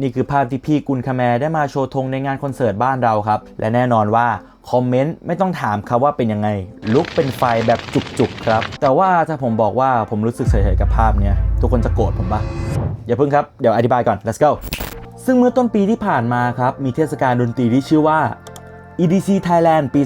นี่คือภาพที่พี่กุลคาแมได้มาโชว์ธงในงานคอนเสิร์ตบ้านเราครับ และแน่นอนว่าคอมเมนต์ไม่ต้องถามครับว่าเป็นยังไง ลุกเป็นไฟแบบจุกๆครับ แต่ว่าถ้าผมบอกว่าผมรู้สึกเฉยๆกับภาพเนี้ยทุกคนจะโกรธผมปะอย่าเพิ่งครับ เดี๋ยวอธิบายก่อน let's go ซึ่งเมื่อต้นปีที่ผ่านมาครับ มีเทศกาลดนตรีที่ชื่อว่า EDC Thailand ปี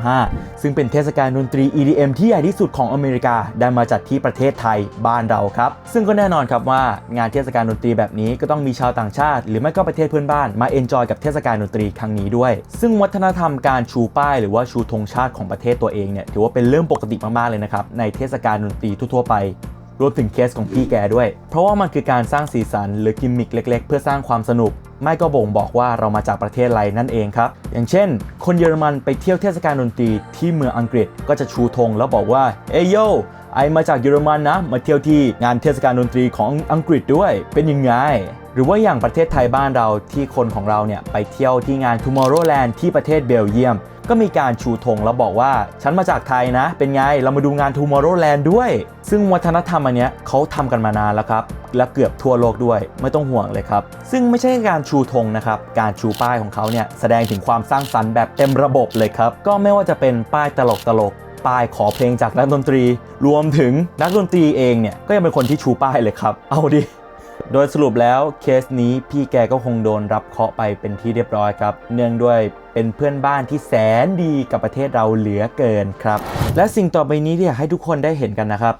2025 ซึ่งเป็นเทศกาลดนตรี EDM ที่ใหญ่ที่สุดของอเมริกา ได้มาจัดที่ประเทศไทยบ้านเราครับ ซึ่งก็แน่นอนครับว่างานเทศกาลดนตรีแบบนี้ก็ต้องมีชาวต่างชาติ หรือไม่ก็ประเทศเพื่อนบ้านมาเอนจอยกับเทศกาลดนตรีครั้งนี้ด้วย ซึ่งวัฒนธรรมการชูป้ายหรือว่าชูธงชาติของประเทศตัวเองเนี่ยถือว่าเป็นเรื่องปกติมากๆเลยนะครับในเทศกาลดนตรีทั่วๆไปรวมถึงเคสของพี่แกด้วย เพราะว่ามันคือการสร้างสีสันหรือกิมมิคเล็ก ๆ เพื่อสร้างความสนุก ไม่ก็บ่งบอกว่าเรามาจากประเทศอะไรนั่นเองครับ อย่างเช่น คนเยอรมันไปเที่ยวเทศกาลดนตรีที่เมืองอังกฤษก็จะชูธงแล้วบอกว่า เอยโยไอมาจากเยอรมันนะ มาเที่ยวที่งานเทศกาลดนตรีของอังกฤษด้วย เป็นยังไง รือว่าอย่างประเทศไทยบ้านเราที่คนของเราเนี่ยไปเที่ยวที่งาน Tomorrowland ที่ประเทศเบลเยียม ก็มีการชูธงแล้วบอกว่า ฉันมาจากไทยนะ เป็นไงเรามาดูงาน Tomorrowland ด้วย ซึ่งวัฒนธรรมอันเนี้ยเขาทำกันมานานแล้วครับ และเกือบทั่วโลกด้วยไม่ต้องห่วงเลยครับ ซึ่งไม่ใช่การชูธงนะครับการชูป้ายของเขาเนี่ยแสดงถึงความสร้างสรรค์แบบเต็มระบบเลยครับก็ไม่ว่าจะเป็นป้ายตลกตลกๆป้ายขอเพลงจากนักดนตรี รวมถึงนักดนตรีเองเนี่ยก็ยังเป็นคนที่ชูป้ายเลยครับ เอาดิ โดยสรุปแล้วเคสนี้พี่แกก็คงโดนรับเคาะไปเป็นที่เรียบร้อยครับ เนื่องด้วยเป็นเพื่อนบ้านที่แสนดีกับประเทศเราเหลือเกินครับ และสิ่งต่อไปนี้ที่อยากให้ทุกคนได้เห็นกันนะครับ